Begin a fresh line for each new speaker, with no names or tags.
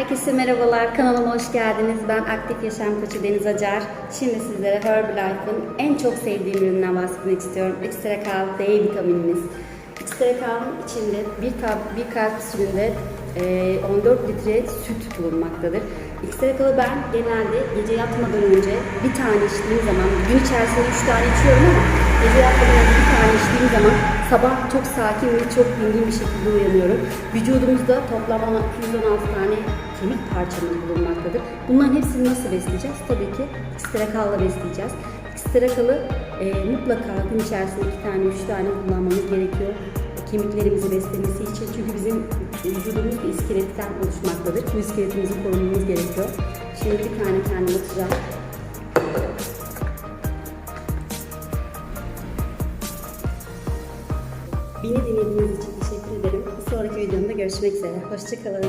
Herkese merhabalar, kanalıma hoş geldiniz. Ben Aktif Yaşam Koçu Deniz Acar. Şimdi sizlere Herbalife'ın en çok sevdiğim üründen bahsetmek istiyorum. Extra Kal D vitamininiz. Extra Kal'ın içinde bir, kap, bir kapsülünde e, 14 litre süt bulunmaktadır. Extra Kal'ı ben genelde gece yatmadan önce bir tane içtiğim zaman, gün içerisinde 3 tane içiyorum ama gece yatmadan önce bir tane içtiğim zaman sabah çok sakin ve çok dingin bir şekilde uyanıyorum. Vücudumuzda toplam 216 tane kemik parçamız bulunmaktadır. Bunların hepsini nasıl besleyeceğiz? Tabii ki ekstrakalla besleyeceğiz. Ekstrakalı e, mutlaka gün içerisinde 2 tane, 3 tane kullanmamız gerekiyor. Kemiklerimizi beslemesi için. Çünkü bizim vücudumuz bir iskeletten oluşmaktadır. Bu iskeletimizi korumamız gerekiyor. Şimdi bir tane kendim atacağım. Beni dinlediğiniz için teşekkür ederim. Bir sonraki videomda görüşmek üzere. Hoşçakalın.